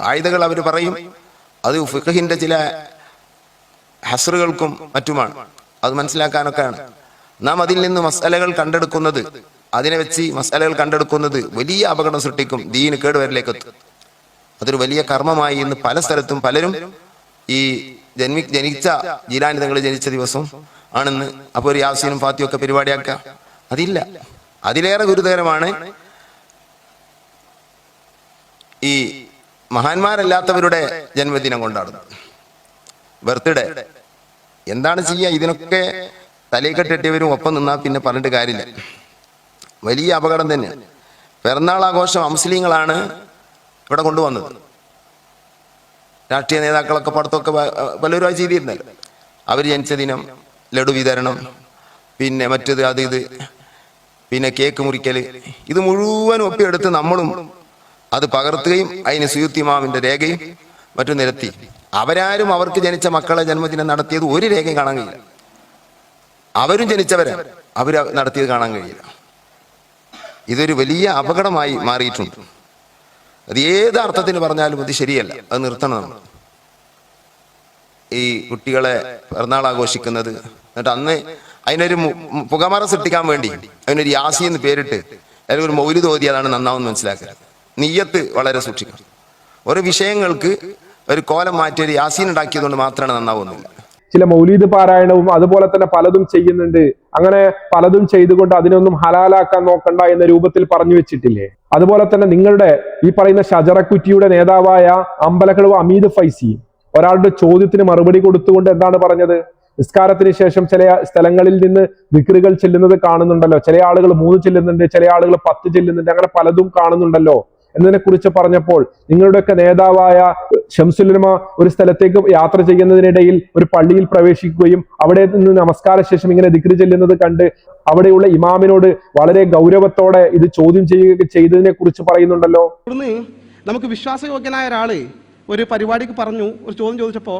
കായികകൾ അവർ പറയും അത് ഫിഖഹിന്റെ ചില ഹസറുകൾക്കും മറ്റുമാണ്. അത് മനസ്സിലാക്കാനൊക്കെയാണ്. നാം അതിൽ നിന്ന് മസാലകൾ കണ്ടെടുക്കുന്നത് അതിനെ വെച്ച് മസാലകൾ കണ്ടെടുക്കുന്നത് വലിയ അപകടം സൃഷ്ടിക്കും ദീന് കേടുവരിലേക്ക് എത്തും അതൊരു വലിയ കർമ്മമായി ഇന്ന് പല സ്ഥലത്തും പലരും ഈ ജന്മി ജനിച്ച ജീലാനി തങ്ങൾ ജനിച്ച ദിവസം ആണെന്ന് അപ്പോൾ ഒരു യാസീനും ഫാത്തിയും ഒക്കെ പരിപാടിയാക്കുക. അതില്ല. അതിലേറെ ഗുരുതരമാണ് ഈ മഹാന്മാരല്ലാത്തവരുടെ ജന്മദിനം കൊണ്ടാടുന്നത്. ബർത്ത്ഡേ. എന്താണ് ചെയ്യുക ഇതിനൊക്കെ തലയിക്കെട്ടിയവരും ഒപ്പം നിന്നാൽ പിന്നെ പറഞ്ഞിട്ട് കാര്യമില്ല. വലിയ അപകടം തന്നെ. പിറന്നാൾ ആഘോഷം അംസ്ലിങ്ങളാണ് ഇവിടെ കൊണ്ടുവന്നത്. രാഷ്ട്രീയ നേതാക്കളൊക്കെ പടത്തൊക്കെ ആ ചെയ്തിരുന്നല്ലോ അവർ ജനിച്ച ദിനം ലഡു വിതരണം പിന്നെ മറ്റത് അത് ഇത് പിന്നെ കേക്ക് മുറിക്കൽ ഇത് മുഴുവൻ ഒപ്പിയെടുത്ത് നമ്മളും അത് പകർത്തുകയും അതിന് സുയുത്തിമാവിന്റെ രേഖയും മറ്റും നിരത്തി. അവരാരും അവർക്ക് ജനിച്ച മക്കളെ ജന്മദിനം നടത്തിയത് ഒരു രേഖയും കാണാൻ കഴിയില്ല. അവരും ജനിച്ചവരെ. അവർ നടത്തിയത് കാണാൻ കഴിയില്ല. ഇതൊരു വലിയ അപകടമായി മാറിയിട്ടുണ്ട്. അത് ഏത് അർത്ഥത്തിന് പറഞ്ഞാലും അത് ശരിയല്ല. അത് നിർത്തണം ഈ കുട്ടികളെ പിറന്നാൾ ആഘോഷിക്കുന്നത് എന്നിട്ട് അന്ന് അതിനൊരു പുകമറ സൃഷ്ടിക്കാൻ വേണ്ടി അതിനൊരു യാസി എന്ന് പേരിട്ട് അല്ലെങ്കിൽ ഒരു മൗലിതോതി അതാണ് നന്നാവും മനസ്സിലാക്കുക നീയത്ത് വളരെ സൂക്ഷിക്കണം. ഓരോ വിഷയങ്ങൾക്ക് ഒരു കോലം മാറ്റി ഒരു യാസീൻ ഉണ്ടാക്കിയതുകൊണ്ട് മാത്രമാണ് നന്നാവുന്നില്ല ചില മൗലീദ് പാരായണവും അതുപോലെ തന്നെ പലതും ചെയ്യുന്നുണ്ട്. അങ്ങനെ പലതും ചെയ്തുകൊണ്ട് അതിനൊന്നും ഹലാലാക്കാൻ നോക്കണ്ട എന്ന രൂപത്തിൽ പറഞ്ഞു വെച്ചിട്ടില്ലേ? അതുപോലെ തന്നെ നിങ്ങളുടെ ഈ പറയുന്ന ഷജറക്കുറ്റിയുടെ നേതാവായ അമ്പലക്കടവ് അമീദ് ഫൈസി ഒരാളുടെ ചോദ്യത്തിന് മറുപടി കൊടുത്തുകൊണ്ട് എന്താണ് പറഞ്ഞത്? നിസ്കാരത്തിന് ശേഷം ചില സ്ഥലങ്ങളിൽ നിന്ന് വിക്രുകൾ ചെല്ലുന്നത് കാണുന്നുണ്ടല്ലോ. ചില ആളുകൾ മൂന്ന് ചെല്ലുന്നുണ്ട് ചില ആളുകൾ പത്ത് ചെല്ലുന്നുണ്ട് അങ്ങനെ പലതും കാണുന്നുണ്ടല്ലോ. എന്നതിനെ കുറിച്ച് പറഞ്ഞപ്പോൾ നിങ്ങളുടെയൊക്കെ നേതാവായ ഷംസുലിമ ഒരു സ്ഥലത്തേക്ക് യാത്ര ചെയ്യുന്നതിനിടയിൽ ഒരു പള്ളിയിൽ പ്രവേശിക്കുകയും അവിടെ നിന്ന് നമസ്കാര ശേഷം ഇങ്ങനെ ദിക്രി ചെല്ലുന്നത് കണ്ട് അവിടെയുള്ള ഇമാമിനോട് വളരെ ഗൗരവത്തോടെ ഇത് ചോദ്യം ചെയ്യുക ചെയ്തതിനെ കുറിച്ച് പറയുന്നുണ്ടല്ലോ നമുക്ക് വിശ്വാസയോഗ്യനായ ഒരാൾ ഒരു പരിപാടിക്ക് പറഞ്ഞു ഒരു ചോദ്യം ചോദിച്ചപ്പോ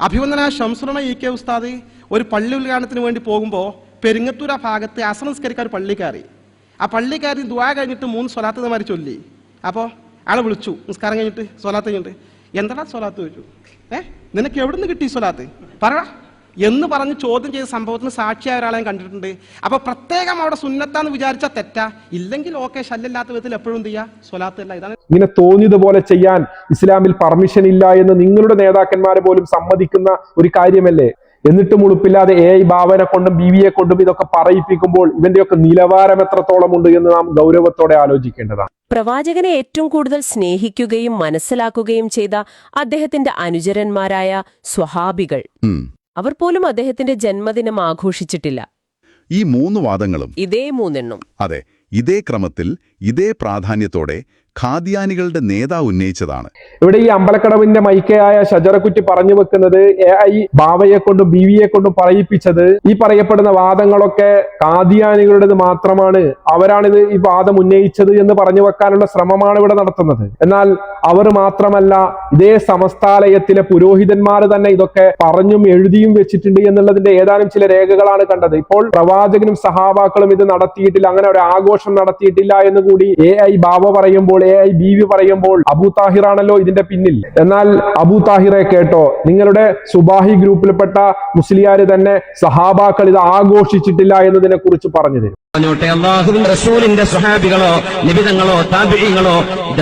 അഭിവന്ദന ശംസുറണ ഇ കെ ഉസ്താദ് ഒരു പള്ളി ഉദ്ഘാടനത്തിന് വേണ്ടി പോകുമ്പോൾ പെരിങ്ങത്തൂർ ആ ഭാഗത്ത് അസംസ്കരിക്കാർ പള്ളി ആ പള്ളി കയറി ദ്വാ കഴിഞ്ഞിട്ട് മൂന്ന് സ്വലാത്തന്മാർ ചൊല്ലി. അപ്പോൾ ആളെ വിളിച്ചു നിസ്കാരം കഴിഞ്ഞിട്ട് സ്വലാത്ത് കഴിഞ്ഞിട്ട്. എന്താടാ സ്വലാത്ത്? ചോദിച്ചു. ഏ നിനക്ക് എവിടെ നിന്ന് കിട്ടി സ്വലാത്ത്? പറടാ എന്ന് പറഞ്ഞ് ചോദ്യം ചെയ്ത സംഭവത്തിന് സാക്ഷിയായ ഒരാളെ കണ്ടിട്ടുണ്ട്. അപ്പൊ പ്രത്യേകം അവിടെ സുന്നത്താന്ന് വിചാരിച്ചാൽ തെറ്റാ. ഇല്ലെങ്കിൽ ഓക്കെ ശല്യമില്ലാത്ത വിധത്തിൽ എപ്പോഴും ചെയ്യാ? സ്വലാത്ത് അല്ല. ഇതാണ് ഇങ്ങനെ തോന്നിയതുപോലെ ചെയ്യാൻ ഇസ്ലാമിൽ പെർമിഷൻ ഇല്ല എന്ന് നിങ്ങളുടെ നേതാക്കന്മാരെ പോലും സമ്മതിക്കുന്ന ഒരു കാര്യമല്ലേ? എന്നിട്ടും ഉളുപ്പില്ലാതെ എ ഐ ഭാവനെ കൊണ്ടും ബി വിയെ കൊണ്ടും ഇതൊക്കെ പറയിപ്പിക്കുമ്പോൾ ഇവന്റെയൊക്കെ നിലവാരം എത്രത്തോളം ഉണ്ട് എന്ന് നാം ഗൗരവത്തോടെ ആലോചിക്കേണ്ടതാണ്. പ്രവാചകനെ ഏറ്റവും കൂടുതൽ സ്നേഹിക്കുകയും മനസ്സിലാക്കുകയും ചെയ്ത അദ്ദേഹത്തിന്റെ അനുചരന്മാരായ സ്വഹാബികൾ. അവർ പോലും അദ്ദേഹത്തിന്റെ ജന്മദിനം ആഘോഷിച്ചിട്ടില്ല. ഈ മൂന്ന് വാദങ്ങളും ഇതേ മൂന്നെണ്ണം. അതെ ഇതേ ക്രമത്തിൽ ഇതേ പ്രാധാന്യത്തോടെ ഖാദിയാനികളുടെ നേതാവ് ഉന്നയിച്ചതാണ്. ഇവിടെ ഈ അമ്പലക്കടവിന്റെ മൈക്കയായ ഷജറക്കുറ്റി പറഞ്ഞു വെക്കുന്നത് എ ഐ ബാവയെ കൊണ്ടും ബി വിയെ കൊണ്ടും പറയിപ്പിച്ചത്. ഈ പറയപ്പെടുന്ന വാദങ്ങളൊക്കെ കാദിയാനികളുടേത് മാത്രമാണ്. അവരാണിത് ഈ വാദം ഉന്നയിച്ചത് എന്ന് പറഞ്ഞു വെക്കാനുള്ള ശ്രമമാണ് ഇവിടെ നടത്തുന്നത്. എന്നാൽ അവർ മാത്രമല്ല ഇതേ സമസ്താലയത്തിലെ പുരോഹിതന്മാർ തന്നെ ഇതൊക്കെ പറഞ്ഞും എഴുതിയും വെച്ചിട്ടുണ്ട് എന്നുള്ളതിന്റെ ഏതാനും ചില രേഖകളാണ് കണ്ടത്. ഇപ്പോൾ പ്രവാചകനും സഹാബാക്കളും ഇത് നടത്തിയിട്ടില്ല അങ്ങനെ ഒരു ആഘോഷം നടത്തിയിട്ടില്ല എന്ന് കൂടി എ ഐ ബാബ പറയുമ്പോൾ എ ഐ ബി വി പറയുമ്പോൾ അബു താഹിർ ആണല്ലോ ഇതിന്റെ പിന്നിൽ. എന്നാൽ അബു താഹിറെ കേട്ടോ നിങ്ങളുടെ സുബാഹി ഗ്രൂപ്പിൽപ്പെട്ട മുസ്ലിയാര് തന്നെ സഹാബാക്കൾ ഇത് ആഘോഷിച്ചിട്ടില്ല എന്നതിനെ കുറിച്ച് പറഞ്ഞു തരും പറഞ്ഞോട്ടെ അള്ളാഹുവിൻ റസൂലിന്റെ സ്വഹാബികളോ നിബിതങ്ങളോ താപിഴികളോ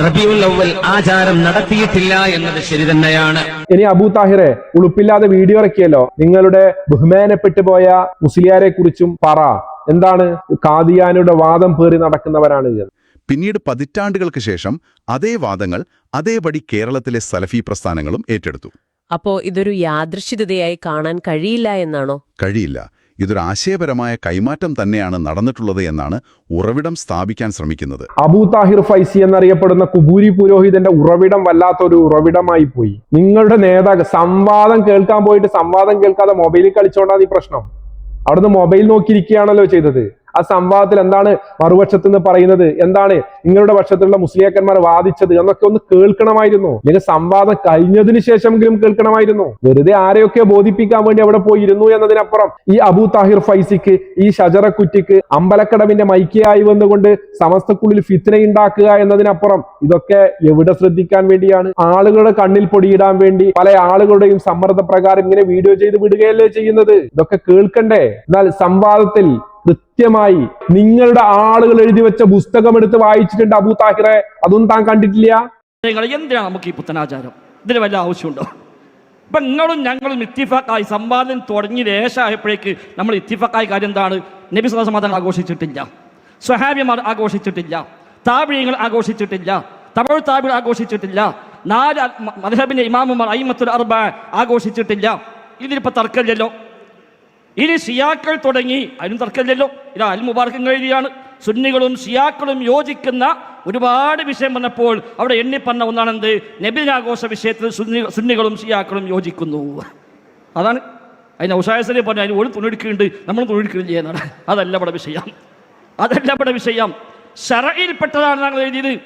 റബിയുൽ ആചാരം നടത്തിയിട്ടില്ല എന്നത് ശരി തന്നെയാണ്. ഇനി അബൂ താഹിറെ ഉളുപ്പില്ലാതെ വീഡിയോ ഇറക്കിയല്ലോ. നിങ്ങളുടെ ബഹുമാനപ്പെട്ടു പോയ മുസ്ലിയാരെ കുറിച്ചും പറ. എന്താണ്? കാദിയാനുടെ വാദം പേറി നടക്കുന്നവരാണ് ഇത്. പിന്നീട് പതിറ്റാണ്ടുകൾക്ക് ശേഷം അതേ വാദങ്ങൾ അതേപടി കേരളത്തിലെ സലഫി പ്രസ്ഥാനങ്ങളും ഏറ്റെടുത്തു. അപ്പോ ഇതൊരു യാദൃശ്ചിതതയായി കാണാൻ കഴിയില്ല എന്നാണോ? കഴിയില്ല. ഇതൊരു ആശയപരമായ കൈമാറ്റം തന്നെയാണ് നടന്നിട്ടുള്ളത് എന്നാണ് ഉറവിടം സ്ഥാപിക്കാൻ ശ്രമിക്കുന്നത്. അബൂ താഹിർ ഫൈസി എന്നറിയപ്പെടുന്ന കുബൂരി പുരോഹിതന്റെ ഉറവിടം വല്ലാത്തൊരു ഉറവിടമായി പോയി. നിങ്ങളുടെ നേതാക്കൾ സംവാദം കേൾക്കാൻ പോയിട്ട് സംവാദം കേൾക്കാതെ മൊബൈലിൽ കളിച്ചോണ്ടാണ് ഈ പ്രശ്നം. അവിടുന്ന് മൊബൈൽ നോക്കിയിരിക്കുകയാണല്ലോ ചെയ്തത്. ആ സംവാദത്തിൽ എന്താണ് മറുപക്ഷത്ത് നിന്ന് പറയുന്നത്? എന്താണ് നിങ്ങളുടെ പക്ഷത്തിലുള്ള മുസ്ലിയാക്കന്മാർ വാദിച്ചത് എന്നൊക്കെ ഒന്ന് കേൾക്കണമായിരുന്നു. അല്ലെങ്കിൽ സംവാദം കഴിഞ്ഞതിന് ശേഷമെങ്കിലും കേൾക്കണമായിരുന്നു. വെറുതെ ആരെയൊക്കെ ബോധിപ്പിക്കാൻ വേണ്ടി അവിടെ പോയിരുന്നു എന്നതിനപ്പുറം ഈ അബു താഹിർ ഫൈസിക്ക് ഈ ഷജറക്കുറ്റിക്ക് അമ്പലക്കടവിന്റെ മൈക്കയായി വന്നുകൊണ്ട് സമസ്തക്കുള്ളിൽ ഫിത്തിന ഉണ്ടാക്കുക എന്നതിനപ്പുറം ഇതൊക്കെ എവിടെ ശ്രദ്ധിക്കാൻ വേണ്ടിയാണ്? ആളുകളുടെ കണ്ണിൽ പൊടിയിടാൻ വേണ്ടി പല ആളുകളുടെയും സമ്മർദ്ദ പ്രകാരം ഇങ്ങനെ വീഡിയോ ചെയ്ത് വിടുകയല്ലേ ചെയ്യുന്നത്? ഇതൊക്കെ കേൾക്കണ്ടേ? എന്നാൽ സംവാദത്തിൽ കൃത്യമായി നിങ്ങളുടെ ആളുകൾ എഴുതി വെച്ച പുസ്തകം എടുത്ത് വായിച്ചിട്ടുണ്ട് അബൂ താഹിറെ. അതൊന്നും താൻ കണ്ടിട്ടില്ല? എന്തിനാണ് നമുക്ക് ഈ പുത്തനാചാരം? ഇതിന് വല്ല ആവശ്യമുണ്ടോ? ഇപ്പം നിങ്ങളും ഞങ്ങളും ഇത്തിഫാക്കായി സമ്പാദനം തുടങ്ങി ലേശമായപ്പോഴേക്ക് നമ്മൾ ഇത്തിഫാക്കായ കാര്യം എന്താണ്? നബി മതം ആഘോഷിച്ചിട്ടില്ല. സ്വഹാബിമാർ ആഘോഷിച്ചിട്ടില്ല. താപിഴങ്ങൾ ആഘോഷിച്ചിട്ടില്ല. തമിഴ് താപിഴ് ആഘോഷിച്ചിട്ടില്ല. നാല് മധബിന്റെ ഇമാമുമാർ അയ്മത്തുൽ അർബ ആഘോഷിച്ചിട്ടില്ല. ഇതിനിപ്പോ തർക്കമില്ലല്ലോ. ഇനി ഷിയാക്കൾ തുടങ്ങി. അതിനും തർക്കമില്ലല്ലോ. ഇത് അൽ മുബാർക്കും എഴുതിയാണ്. സുന്നികളും ഷിയാക്കളും യോജിക്കുന്ന ഒരുപാട് വിഷയം വന്നപ്പോൾ അവിടെ എണ്ണിപ്പന്ന ഒന്നാണെന്ത്? നബിദിനാഘോഷ വിഷയത്തിൽ സുന്നി സുന്നികളും ഷിയാക്കളും യോജിക്കുന്നു. അതാണ്. അതിന് ഔഷായസനെ പറഞ്ഞു അതിന് ഒരു തുണിയെടുക്കുന്നുണ്ട്. നമ്മൾ തുണിയെടുക്കുന്നില്ല എന്നാണ്. അതല്ല ഇവിടെ വിഷയം. അതല്ല ഇവിടെ വിഷയം. ഷറയിൽപ്പെട്ടതാണ് ഞങ്ങൾ എഴുതിയത്.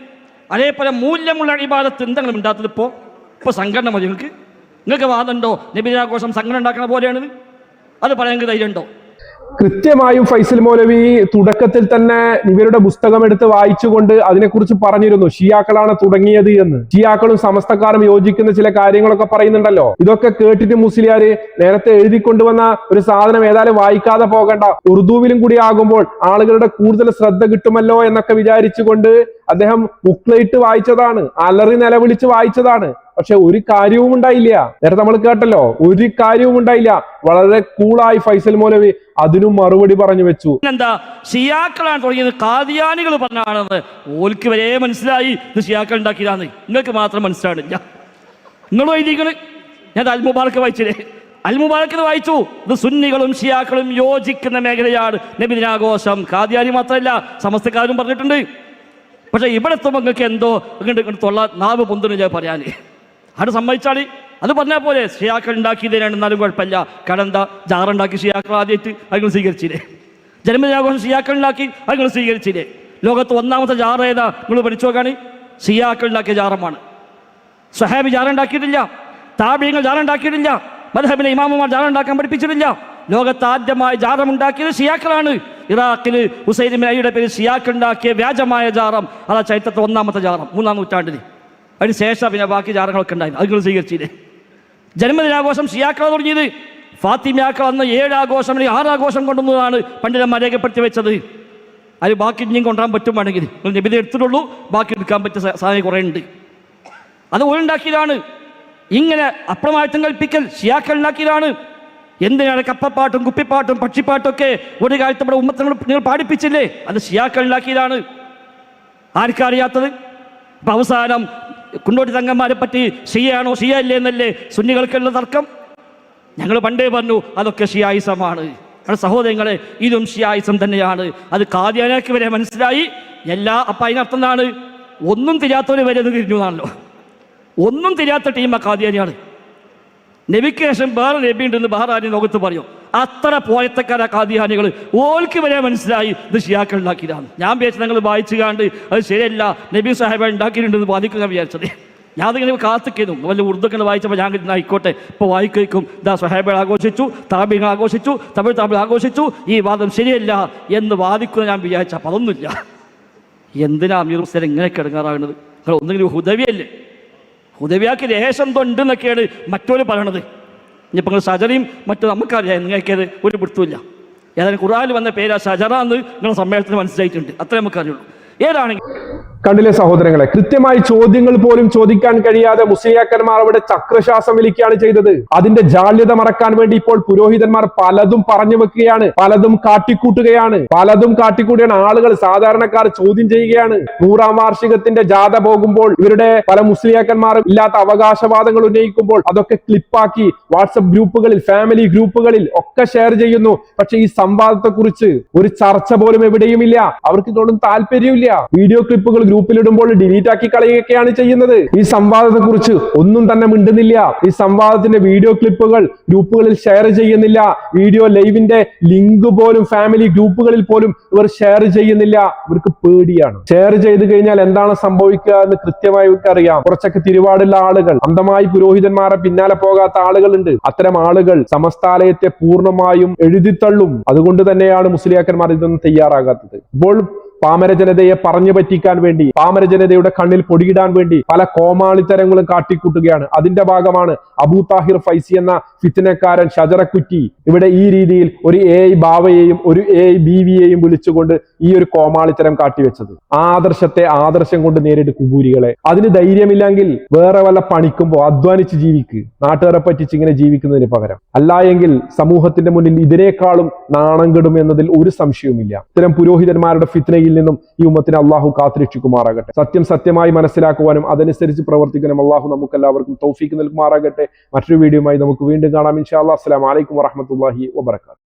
അതേപോലെ മൂല്യമുള്ള ഇബാദത്ത് എന്തെങ്കിലും ഉണ്ടാത്തത് ഇപ്പോൾ ഇപ്പോൾ സംഘടന മതി നിങ്ങൾക്ക്. നിങ്ങൾക്ക് വാദമുണ്ടോ? നബിനാഘോഷം സംഘടന ഉണ്ടാക്കുന്ന പോലെയാണിത്. അത് പറയാൻ ധൈര്യമുണ്ടോ? കൃത്യമായും ഫൈസൽ മൗലവി തുടക്കത്തിൽ തന്നെ ഇവരുടെ പുസ്തകം എടുത്ത് വായിച്ചുകൊണ്ട് അതിനെക്കുറിച്ച് പറഞ്ഞിരുന്നു. ഷിയാക്കളാണ് തുടങ്ങിയത് എന്ന്. ഷിയാക്കളും സമസ്തക്കാരും യോജിക്കുന്ന ചില കാര്യങ്ങളൊക്കെ പറയുന്നുണ്ടല്ലോ. ഇതൊക്കെ കേട്ടിട്ട് മുസ്ലിയാര് നേരത്തെ എഴുതി കൊണ്ടുവന്ന ഒരു സാധനം ഏതായാലും വായിക്കാതെ പോകണ്ട. ഉറുദുവിലും കൂടി ആകുമ്പോൾ ആളുകളുടെ കൂടുതൽ ശ്രദ്ധ കിട്ടുമല്ലോ എന്നൊക്കെ വിചാരിച്ചുകൊണ്ട് അദ്ദേഹം ബുക്ലൈറ്റ് വായിച്ചതാണ്. അലറി നിലവിളിച്ച് വായിച്ചതാണ്. പക്ഷെ ഒരു കാര്യവും ഉണ്ടായില്ല നേരത്തെ നമ്മൾ കേട്ടല്ലോ ഒരു കാര്യവും ഉണ്ടായില്ല വളരെ കൂളായി ഫൈസൽ മൗലവി അതിനും മറുപടി പറഞ്ഞു വെച്ചു. എന്താ ഷിയാക്കളാണ് തുടങ്ങിയത് കാതിയാനികൾ പറഞ്ഞാണെന്ന് ഓൽക്ക് വരെ മനസ്സിലായി ഇത് ഷിയാക്കൾ ഉണ്ടാക്കിയതാന്ന്. നിങ്ങൾക്ക് മാത്രം മനസ്സിലാണില്ല നിങ്ങൾ വൈദികൾ ഞാൻ അൽ മുബാർക്ക് വായിച്ചില്ലേ? അൽ വായിച്ചു. ഇത് സുന്നികളും ഷിയാക്കളും യോജിക്കുന്ന മേഖലയാണ് നബിദിനാഘോഷം. കാതിയാനി മാത്രമല്ല സമസ്തക്കാരും പറഞ്ഞിട്ടുണ്ട്. പക്ഷേ ഇവിടെ എത്തുമ്പോൾ നിങ്ങൾക്ക് എന്തോ ഇങ്ങോട്ട് ഇങ്ങോട്ട് തൊള്ള നാവ് പൊന്തുണ്ട് ഞാൻ പറയാൻ അത് സമ്മതിച്ചാളി അത് പറഞ്ഞാൽ പോലെ ഷിയാക്കൾ ഉണ്ടാക്കിയതിനാണ് എന്നാലും കുഴപ്പമില്ല. കാരണം എന്താ? ജാറുണ്ടാക്കി ഷിയാക്കൾ ആദ്യമായിട്ട് അതുങ്ങൾ സ്വീകരിച്ചില്ലേ? ജന്മദിനാഘോഷം ഷിയാക്കൾ ഉണ്ടാക്കി അതുങ്ങൾ സ്വീകരിച്ചില്ലേ? ലോകത്ത് ഒന്നാമത്തെ ജാറ ഏതാ? നിങ്ങൾ പഠിച്ചു നോക്കാണ്. ഷിയാക്കൾ ഉണ്ടാക്കിയ ജാറമാണ്. സഹാബി ജാറ ഉണ്ടാക്കിയിട്ടില്ല. താബിയങ്ങൾ ജാറ ഉണ്ടാക്കിയിട്ടില്ല. മധബിലെ ഇമാമുമാർ ജാറ ഉണ്ടാക്കാൻ പഠിപ്പിച്ചിട്ടില്ല. ലോകത്ത് ആദ്യമായി ജാറം ഉണ്ടാക്കിയത് ഷിയാക്കളാണ് ഇറാഖിൽ ഹുസൈൻ അയ്യുടെ പേര് ഷിയാക്കൾ ഉണ്ടാക്കിയ വ്യാജമായ ജാറം. അതാ ചരിത്രത്തിൽ ഒന്നാമത്തെ ജാറം. മൂന്നാം നൂറ്റാണ്ടിൽ അതിന് ശേഷം പിന്നെ ബാക്കി ജാറങ്ങളൊക്കെ ഉണ്ടായിരുന്നു അതുങ്ങൾ സ്വീകരിച്ചില്ലേ ജന്മദിനാഘോഷം ഷിയാക്കള തുടങ്ങിയത്. ഫാത്തിമയാക്കൾ അന്ന് ഏഴ് ആഘോഷം അല്ലെങ്കിൽ ആറ് ആഘോഷം കൊണ്ടുവന്നതാണ് പണ്ഡിതന്മാർ രേഖപ്പെടുത്തി വെച്ചത്. അത് ബാക്കി ഇനിയും കൊണ്ടുവരാൻ പറ്റുവാണെങ്കിൽ നിങ്ങൾ നിബിധ എടുത്തിട്ടുള്ളൂ. ബാക്കി എടുക്കാൻ പറ്റിയ സാധ്യത കുറേ ഉണ്ട് അത് ഉണ്ടാക്കിയതാണ് ഇങ്ങനെ അപ്രമായത്തം കൽപ്പിക്കൽ ഷിയാക്കൾ ഉണ്ടാക്കിയതാണ്. എന്തിനാണ് കപ്പപ്പാട്ടും കുപ്പിപ്പാട്ടും പക്ഷിപ്പാട്ടും ഒക്കെ ഒരു കാലത്ത് നമ്മുടെ ഉമ്മത്തങ്ങൾ നിങ്ങൾ പാടിപ്പിച്ചില്ലേ? അത് ഷിയാക്കൾ ഉണ്ടാക്കിയതാണ്. ആർക്കറിയാത്തത് അപ്പം അവസാനം കുണ്ടോട്ടി തങ്ങന്മാരെ പറ്റി ഷിയാണോ ഷിയ ഇല്ലേ എന്നല്ലേ സുന്നികൾക്കുള്ള തർക്കം? ഞങ്ങൾ പണ്ടേ പറഞ്ഞു അതൊക്കെ ഷിയായിസമാണ് നമ്മുടെ സഹോദരങ്ങളെ ഇതും ഷിയായിസം തന്നെയാണ്. അത് കാദ്യാനാക്ക് വരെ മനസ്സിലായി. എല്ലാ അപ്പം അതിനർത്ഥം എന്താണ്? ഒന്നും തിരിയാത്തവർ വരെ അത് തിരിഞ്ഞു ഒന്നും തിരിയാത്ത ടീം ആ കാദ്യാനിയാണ് നബിക്ക് ശേഷം വേറെ നബി ഉണ്ടെന്ന് ബഹ്റാനി ലോകത്ത് പറയും. അത്ര പോയത്തക്കാരാ കാദിയാനികൾ ഓൽക്ക് വരെ മനസ്സിലായി ഇത് ഷിയാക്കൾ ഉണ്ടാക്കിയതാണ്. ഞാൻ വിചാരിച്ചു നിങ്ങൾ വായിച്ചു കാണ്ട് അത് ശരിയല്ല നബി സാഹിബ് ഉണ്ടാക്കിയിട്ടുണ്ടെന്ന് ബാധിക്കുക വിചാരിച്ചത്. ഞാൻ അതിങ്ങനെ കാത്തിക്കുന്നു. വല്ല ഉറുദുക്കൾ വായിച്ചപ്പോൾ ഞാൻ കിട്ടുന്ന ആയിക്കോട്ടെ. ഇപ്പോൾ വായിക്കും ദാ സുഹൈബൾ ആഘോഷിച്ചു താബിങ്ങൾ ആഘോഷിച്ചു തമിഴ് താബിൾ ആഘോഷിച്ചു. ഈ വാദം ശരിയല്ല എന്ന് വാദിക്കുന്ന ഞാൻ വിചാരിച്ച അപ്പം അതൊന്നുമില്ല. എന്തിനാ അമീർ ഹുസൈൻ ഇങ്ങനെ കിടങ്ങാറാകുന്നത് നിങ്ങൾ ഒന്നെങ്കിലും ഹുദവിയല്ലേ? ഹുദവിയാക്കി ലേശം തൊണ്ട് എന്നൊക്കെയാണ് മറ്റൊരു പറയണത്. ഇനിയിപ്പോൾ സജറയും മറ്റു നമുക്കറിയാം നിങ്ങൾക്കത് ഒരു പിടുത്തമില്ല. ഏതായാലും ഖുറാനിൽ വന്ന പേര് ഷജറ എന്ന് നിങ്ങളുടെ സമ്മേളനത്തിൽ മനസ്സിലായിട്ടുണ്ട്. അത്രേ നമുക്കറിയുള്ളൂ. ഏതാണെങ്കിൽ കണ്ടില്ലേ സഹോദരങ്ങളെ? കൃത്യമായി ചോദ്യങ്ങൾ പോലും ചോദിക്കാൻ കഴിയാതെ മുസ്ലിയാക്കന്മാർ അവിടെ ചക്രശ്വാസം വലിക്കുകയാണ് ചെയ്തത്. അതിന്റെ ജാള്യത മറക്കാൻ വേണ്ടി ഇപ്പോൾ പുരോഹിതന്മാർ പലതും പറഞ്ഞു വെക്കുകയാണ്. പലതും കാട്ടിക്കൂട്ടുകയാണ്. പലതും കാട്ടിക്കൂട്ടുകയാണ്. ആളുകൾ സാധാരണക്കാർ ചോദ്യം ചെയ്യുകയാണ്. നൂറാം വാർഷികത്തിന്റെ ജാഥ പോകുമ്പോൾ ഇവരുടെ പല മുസ്ലിയാക്കന്മാരും ഇല്ലാത്ത അവകാശവാദങ്ങൾ ഉന്നയിക്കുമ്പോൾ അതൊക്കെ ക്ലിപ്പാക്കി വാട്സപ്പ് ഗ്രൂപ്പുകളിൽ ഫാമിലി ഗ്രൂപ്പുകളിൽ ഒക്കെ ഷെയർ ചെയ്യുന്നു. പക്ഷെ ഈ സംവാദത്തെക്കുറിച്ച് ഒരു ചർച്ച പോലും എവിടെയുമില്ല. അവർക്ക് ഇതോടും താല്പര്യമില്ല വീഡിയോ ക്ലിപ്പുകൾ ഗ്രൂപ്പിലിടുമ്പോൾ ഡിലീറ്റ് ആക്കി കളയുകയൊക്കെയാണ് ചെയ്യുന്നത്. ഈ സംവാദത്തെ കുറിച്ച് ഒന്നും തന്നെ മിണ്ടുന്നില്ല. ഈ സംവാദത്തിന്റെ വീഡിയോ ക്ലിപ്പുകൾ ഗ്രൂപ്പുകളിൽ ഷെയർ ചെയ്യുന്നില്ല. വീഡിയോ ലൈവിന്റെ ലിങ്ക് പോലും ഫാമിലി ഗ്രൂപ്പുകളിൽ പോലും ഇവർ ഷെയർ ചെയ്യുന്നില്ല. ഇവർക്ക് പേടിയാണ്. ഷെയർ ചെയ്ത് കഴിഞ്ഞാൽ എന്താണ് സംഭവിക്കുക എന്ന് കൃത്യമായി അറിയാം കുറച്ചൊക്കെ തിരുവാടുള്ള ആളുകൾ അന്ധമായി പുരോഹിതന്മാരെ പിന്നാലെ പോകാത്ത ആളുകളുണ്ട്. അത്തരം ആളുകൾ സമസ്താലയത്തെ പൂർണമായും എഴുതിത്തള്ളും. അതുകൊണ്ട് തന്നെയാണ് മുസ്ലിയാക്കന്മാർ ഇതൊന്നും തയ്യാറാകാത്തത്. ഇപ്പോൾ പാമര ജനതയെ പറഞ്ഞു പറ്റിക്കാൻ വേണ്ടി പാമര ജനതയുടെ കണ്ണിൽ പൊടിയിടാൻ വേണ്ടി പല കോമാളിത്തരങ്ങളും കാട്ടിക്കൂട്ടുകയാണ്. അതിന്റെ ഭാഗമാണ് അബൂ താഹിർ ഫൈസി എന്ന ഫിത്തനക്കാരൻ ഷജറക്കുറ്റി. ഇവിടെ ഈ രീതിയിൽ ഒരു എ ബാവയെയും ഒരു എ ബീവിയെയും വിളിച്ചുകൊണ്ട് ഈ ഒരു കോമാളിത്തരം കാട്ടിവെച്ചത്. ആദർശത്തെ ആദർശം കൊണ്ട് നേരിട്ട് കുബൂരികളെ. അതിന് ധൈര്യമില്ലെങ്കിൽ വേറെ വല്ല പണിക്കുമ്പോ അധ്വാനിച്ച് ജീവിക്ക്. നാട്ടുകാരെ പറ്റിച്ച് ഇങ്ങനെ ജീവിക്കുന്നതിന് പകരം. അല്ല എങ്കിൽ സമൂഹത്തിന്റെ മുന്നിൽ ഇതിനേക്കാളും നാണം കെടും എന്നതിൽ ഒരു സംശയവുമില്ല. ഇത്തരം പുരോഹിതന്മാരുടെ ഫിത്നയിൽ നിന്നും ഈ ഉമ്മത്തിനെ അള്ളാഹു കാത്തിരക്ഷിക്കുമാറാകട്ടെ. സത്യം സത്യമായി മനസ്സിലാക്കുവാനും അതനുസരിച്ച് പ്രവർത്തിക്കാനും അള്ളാഹു നമുക്ക് എല്ലാവർക്കും തൗഫീക്ക് നൽകുമാറാകട്ടെ. മറ്റൊരു വീഡിയോയുമായി നമുക്ക് വീണ്ടും കാണാം. ഇൻഷാ അല്ലാ അസ്സലാമു വലൈക്കും വറഹ്മത്തുള്ളാഹി വബറകാതുഹു.